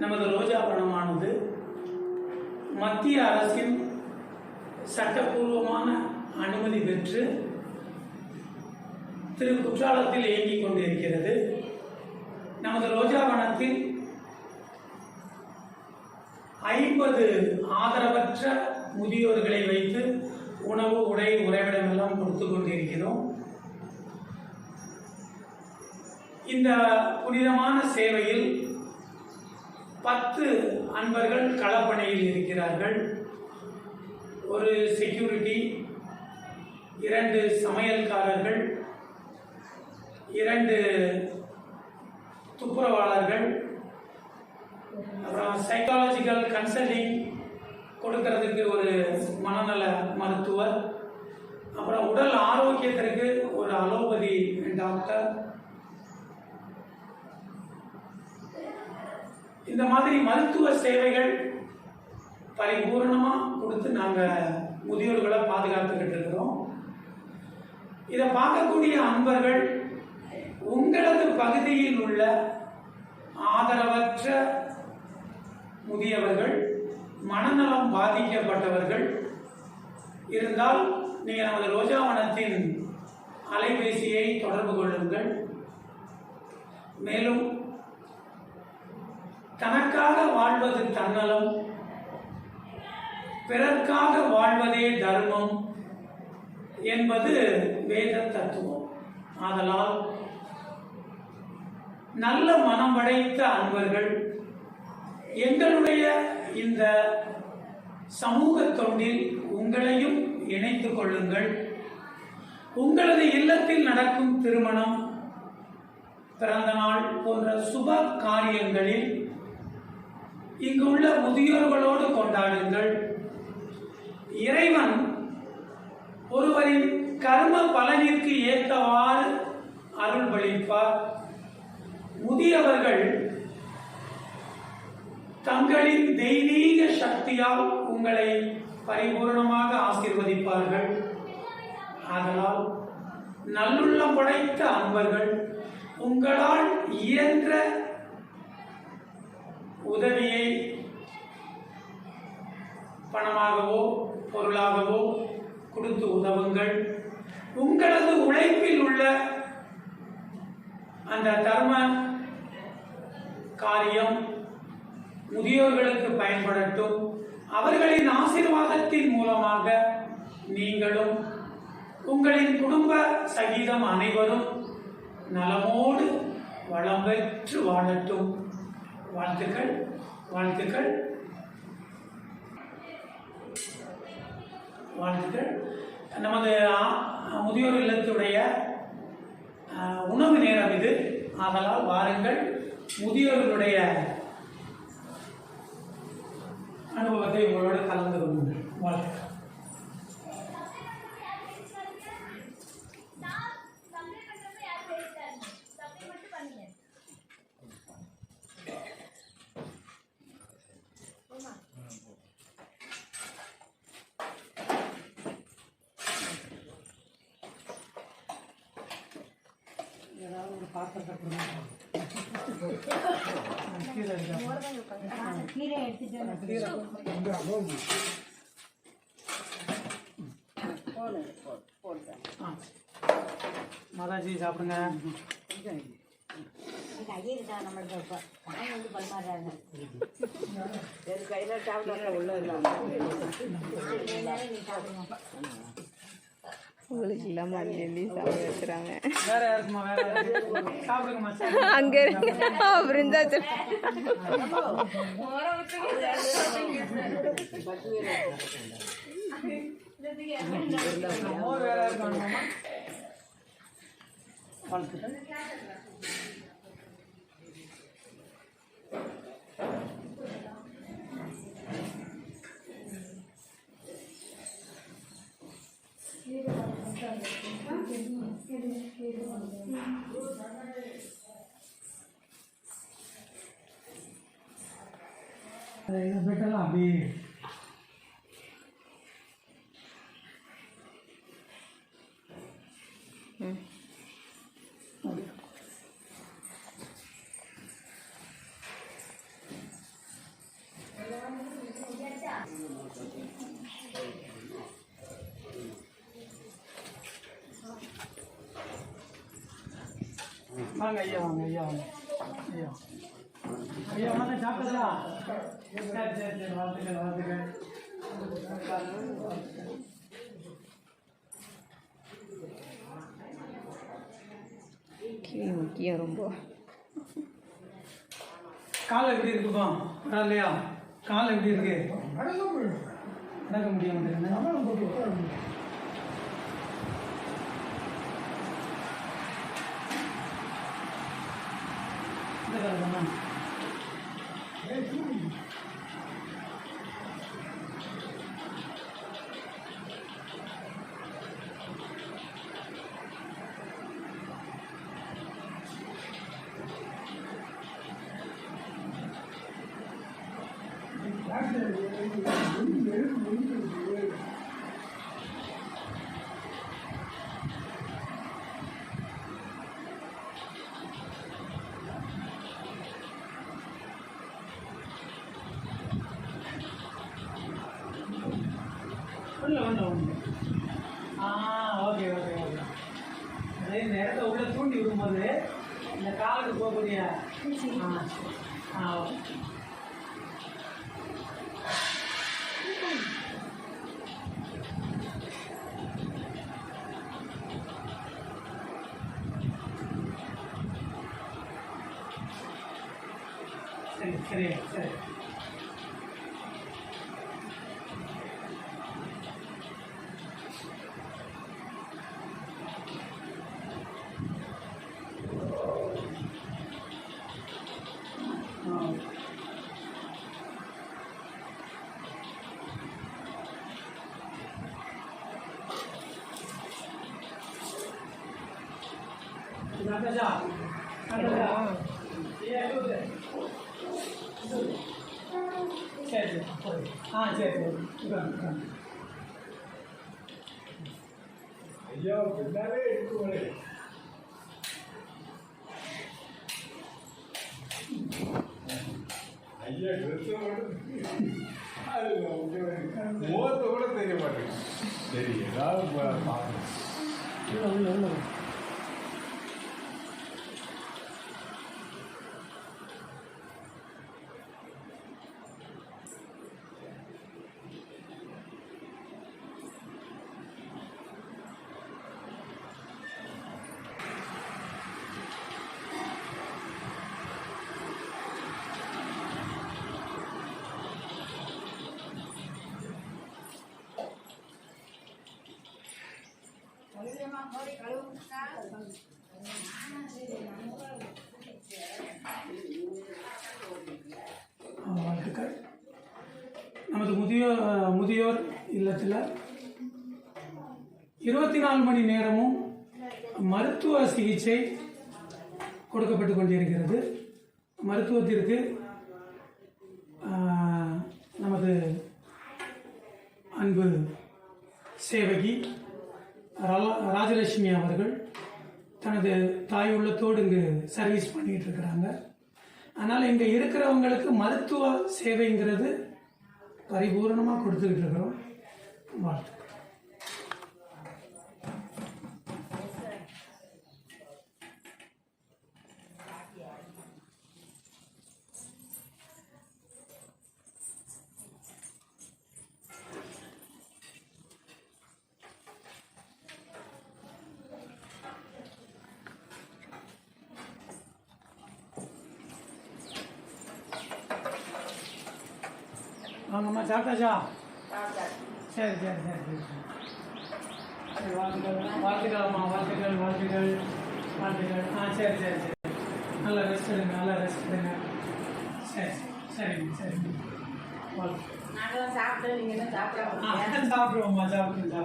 நமது ரோஜா பணமானது மத்திய அரசின் சட்டப்பூர்வமான அனுமதி பெற்று திரு குற்றாலத்தில் இயங்கிக் கொண்டிருக்கிறது. நமது ரோஜா வனத்தில் ஐம்பது ஆதரவற்ற முதியோர்களை வைத்து உணவு உடை உறைவிடம் எல்லாம் கொடுத்து கொண்டிருக்கிறோம். இந்த புனிதமான சேவையில் பத்து அன்பர்கள் களப்பணியில் இருக்கிறார்கள். ஒரு செக்யூரிட்டி இரண்டு சமையல்காரர்கள் இரண்டு துப்புரவாளர்கள் அப்புறம் சைக்காலஜிக்கல் கன்சல்டிங் கொடுக்கறதுக்கு ஒரு மனநல மருத்துவர் அப்புறம் உடல் ஆரோக்கியத்திற்கு ஒரு அலோபதி டாக்டர் இந்த மாதிரி மருத்துவ சேவைகள் பரிபூர்ணமாக கொடுத்து நாங்கள் முதியோர்களை பாதுகாத்துக்கிட்டு இருக்கிறோம். இதை பார்க்கக்கூடிய அன்பர்கள் உங்களது பகுதியில் உள்ள ஆதரவற்ற முதியவர்கள் மனநலம் பாதிக்கப்பட்டவர்கள் இருந்தால் நீங்கள் நமது ரோஜாவனத்தின் அலைபேசியை தொடர்பு கொள்ளுங்கள். மேலும் தனக்காக வாழ்வது தன்னலம் பிறர்க்காக வாழ்வதே தர்மம் என்பது வேத தத்துவம் ஆதலால் நல்ல மனம் படைத்த அன்பர்கள் எங்களுடைய இந்த சமூக தொண்டில் உங்களையும் இணைத்துக் கொள்ளுங்கள். உங்களது இல்லத்தில் நடக்கும் திருமணம் பிறந்தநாள் போன்ற சுப காரியங்களில் இங்குள்ள முதியோர்களோடு கொண்டாடுங்கள். இறைவன் ஒருவரின் கர்ம பலனிற்கு ஏற்றவாறு அருள்வளிப்பார் முதியவர்கள் தங்களின் தெய்வீக சக்தியால் உங்களை பரிபூர்ணமாக ஆசீர்வதிப்பார்கள். ஆதலால் நல்லுள்ளம் படைத்த அன்பர்கள் உங்களால் இயன்ற உதவியை பணமாகவோ பொருளாகவோ கொடுத்து உதவுங்கள். உங்களது உழைப்பில் உள்ள அந்த தர்ம காரியம் முதியோர்களுக்கு பயன்படட்டும். அவர்களின் ஆசீர்வாதத்தின் மூலமாக நீங்களும் உங்களின் குடும்ப சகிதம் அனைவரும் நலமோடு வளம் பெற்று வாழட்டும். வாழ்த்துக்கள் வாழ்த்துக்கள். வாழ்த்துக்கள் நமது முதியோர் இல்லத்துடைய உணவு நேரம் இது. ஆதலால் வாருங்கள் முதியோர்களுடைய அனுபவத்தை உங்களோடு கலந்து கொள்ளுங்கள். வாழ்த்துக்கள் சப்ளை பண்றப்ப யார் பேசிட்டாருங்க சப்ளை மட்டும் பண்ணுங்க ஆமா ஏதாவது ஒரு பாத்திரத்தை கொடுங்க. கீழே இருக்கா? கீரை எடுத்துட்டு மாதாஜி சாப்பிடுங்க. ஐயர் தான் நம்மளுக்கு இப்போ வாங்கி வந்து பரிமாறுறாங்க நீ சாப்பிடுங்க உங்களுக்கு இல்லாம அள்ளி அள்ளி சாப்பிட வச்சுறாங்க. அங்க இருக்கு பிருந்தாச்சல் மோர் बेटा भी हम्म। வாங்க ஐயா வாங்க ஐயா வாங்க. ஐயா. ஐயா வாங்க சாப்பிட்டதா சரி சரி சரி வாழ்த்துக்கள் வாழ்த்துக்கள். கிளி முக்கியம் ரொம்ப. கால் எப்படி இருக்குப்பா பரவாயில்லையா? கால் எப்படி இருக்கு? நடக்க முடிய மாட்டேங்குது இந்த uh, uh, சரி சரி ஆ சரி சரி ஐயா பின்னாலே இருக்குங்களே ஐயா ட்ரெஸ் அது முகத்தை கூட தெரிய மாட்டேங்குது சரி ஏதாவது பார்க்கணும் வாழ்த்துக்கள் நமது முதியோர் முதியோர் இல்லத்தில் இருபத்தி நாலு மணி நேரமும் மருத்துவ சிகிச்சை கொடுக்கப்பட்டு கொண்டிருக்கிறது. மருத்துவத்திற்கு நமது அன்பு சேவகி ராஜலட்சுமி அவர்கள் தனது தாய் உள்ளத்தோடு இங்கு சர்வீஸ் பண்ணிட்டு இருக்கிறாங்க. அதனால் இங்கே இருக்கிறவங்களுக்கு மருத்துவ சேவைங்கிறது பரிபூரணமாக கொடுத்துக்கிட்டு இருக்கிறோம். வாழ்த்து. வாங்கம்மா சாப்பிட்டாச்சா? சரி சரி சரி சரி சரி. வாழ்த்துக்கள் வாழ்த்துக்கள்ம்மா வாழ்த்துக்கள் வாழ்த்துக்கள் வாழ்த்துக்கள். ஆ சரி சரி சரி. நல்லா ரெஸ்ட் எடுங்க நல்லா ரெஸ்ட் எடுங்க. சரி சரிங்க சரிங்க வாழ்த்துக்கள் நாங்களாம் சாப்பிட்டு நீங்க என்ன சாப்பிடாம ஆ இருக்கீங்க?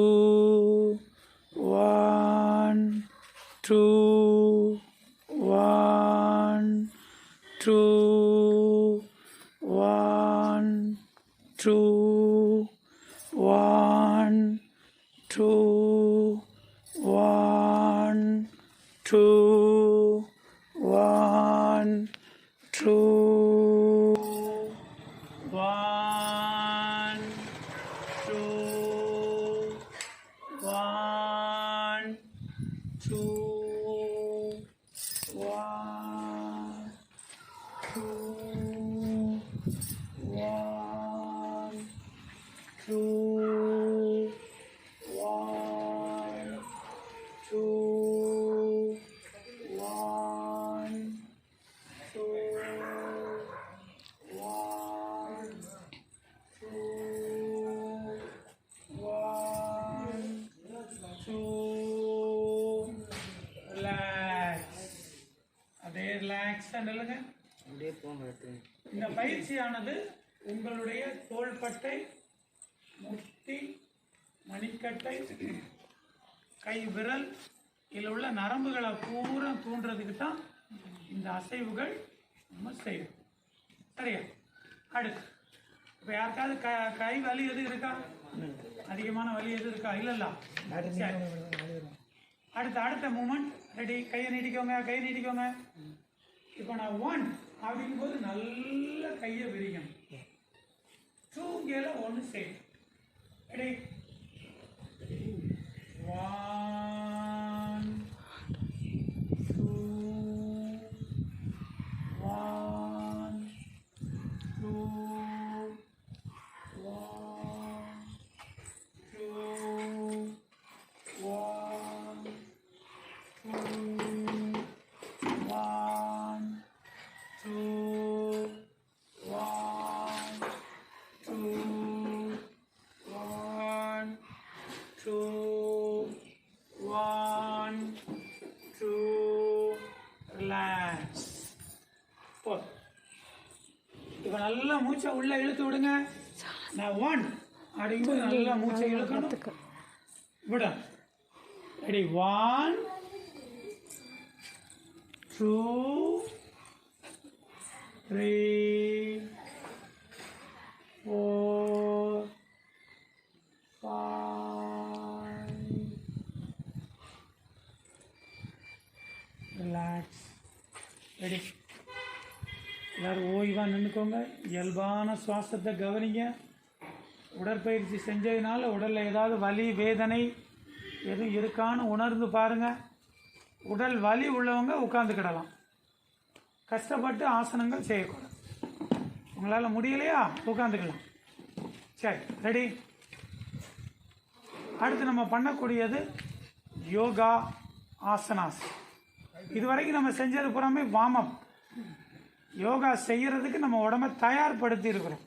Cristo. நில்லுங்க இந்த பயிற்சியானது உங்களுடைய தோள்பட்டை முட்டி மணிக்கட்டை கை விரல் இதில் உள்ள நரம்புகளை பூரா தூண்டுறதுக்கு தான் இந்த அசைவுகள் நம்ம செய்யணும் சரியா? அடுத்து இப்போ யாருக்காவது க கை வலி எது இருக்கா? அதிகமான வலி எது இருக்கா? இல்லைல்ல. அடுத்த அடுத்த மூமெண்ட் ரெடி கையை நீட்டிக்கோங்க கையை நீட்டிக்கோங்க. இப்போ நான் ஒன் அப்படிங்கும்போது நல்ல கையை விரிக்கணும் தூங்கியில ஒன்று செய்யும் ரெடி ஒன் நல்லா மூச்சை உள்ள இழுத்து விடுங்க. நான் ஒன் அப்படிங்கும்போது நல்லா மூச்சை இழுக்கணும். விட. Ready one two three four five relax ready எல்லாரும் பண்ணிக்கோங்க இயல்பான சுவாசத்தை கவனிங்க. உடற்பயிற்சி செஞ்சதுனால உடலில் ஏதாவது வலி வேதனை எதுவும் இருக்கான்னு உணர்ந்து பாருங்கள் உடல் வலி உள்ளவங்க உட்காந்துக்கிடலாம் கஷ்டப்பட்டு ஆசனங்கள் செய்யக்கூடாது. உங்களால் முடியலையா? உட்காந்துக்கலாம் சரி ரெடி அடுத்து நம்ம பண்ணக்கூடியது யோகா ஆசனாஸ். இது வரைக்கும் நம்ம செஞ்சது புறமே வார்ம் யோகா செய்கிறதுக்கு நம்ம உடம்ப தயார்படுத்தி இருக்கிறோம்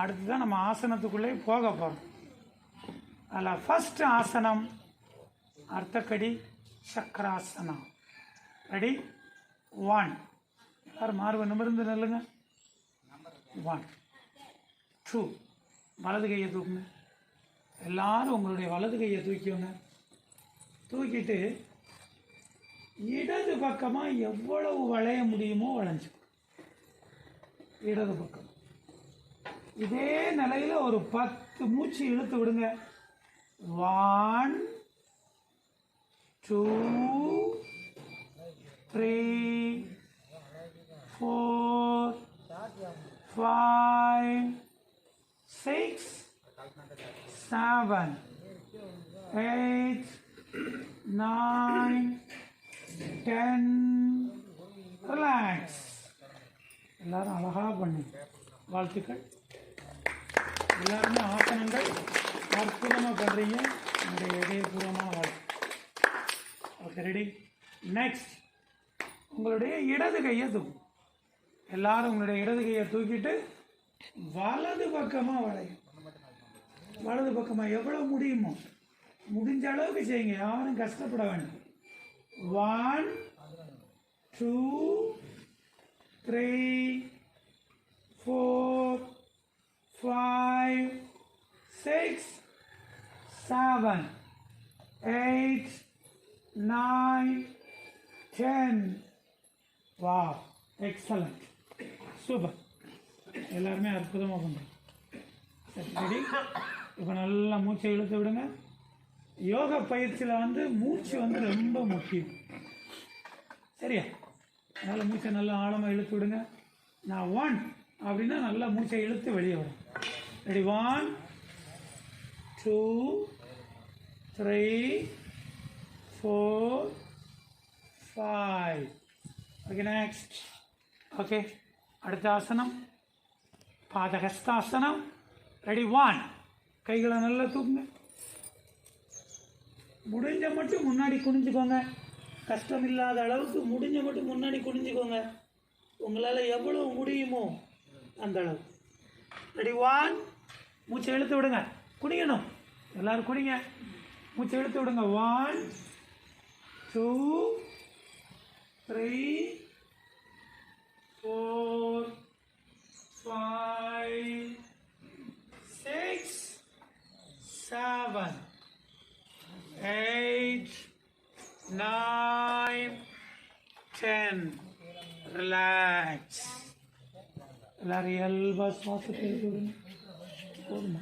அடுத்து தான் நம்ம ஆசனத்துக்குள்ளே போக போகிறோம் அதில் ஃபஸ்ட்டு ஆசனம் அர்த்தக்கடி சக்கராசனம் ரெடி ஒன் எல்லோரும் மார்பை நிமிர்ந்து நில்லுங்க. ஒன் டூ வலது கையை தூக்குங்க. எல்லாரும் உங்களுடைய வலது கையை தூக்கிவங்க தூக்கிட்டு இடது பக்கமாக எவ்வளவு வளைய முடியுமோ வளைஞ்சு இடது பக்கம். இதே நிலையில் ஒரு பத்து மூச்சு இழுத்து விடுங்க. One two three four five six seven eight nine ten relax எல்லாரும் அழகாக பண்ணுங்க. வாழ்த்துக்கள். எல்லாருமே ஆசனங்கள் அற்புதமாக பண்ணுறீங்க உங்களுடைய இதயபூர்வமான வாழ்த்து. ஓகே ரெடி நெக்ஸ்ட் உங்களுடைய இடது கையை தூக்கும் எல்லாரும் உங்களுடைய இடது கையை தூக்கிட்டு வலது பக்கமாக வளையும் வலது பக்கமாக எவ்வளோ முடியுமோ? முடிஞ்ச அளவுக்கு செய்யுங்க. யாரும் கஷ்டப்பட வேண்டாம். One two three four five six seven eight nine ten வா எக்ஸலண்ட் சூப்பர் எல்லாருமே அற்புதமாக பண்ணுறோம் சரி இப்போ நல்லா மூச்சை இழுத்து விடுங்க. யோகா பயிற்சியில் வந்து மூச்சு வந்து ரொம்ப முக்கியம். சரியா? அதனால் மூச்சை நல்லா ஆழமாக இழுத்து விடுங்க. நான் ஒன் அப்படின்னா நல்லா மூச்சை இழுத்து வெளியே வரும். Ready one two three four five okay next okay அடுத்த ஆசனம் பாதகஸ்தாசனம் ரெடி ஒன் கைகளை நல்லா தூக்குங்க முடிஞ்ச மட்டும் முன்னாடி குனிஞ்சுக்கோங்க. கஷ்டம் இல்லாத அளவுக்கு முடிஞ்ச மட்டும் முன்னாடி குனிஞ்சுக்கோங்க. உங்களால் எவ்வளோ முடியுமோ அந்த அளவு. ரெடி ஒன் மூச்சை இழுத்து விடுங்க. குனியணும். எல்லோரும் குனிங்க. மூச்சை இழுத்து விடுங்க. One two three four five six seven eight, nine, ten. Relax. எல்லாரும் இயல்பா சுவாசத்தை எடுத்து விடுங்க போதுமா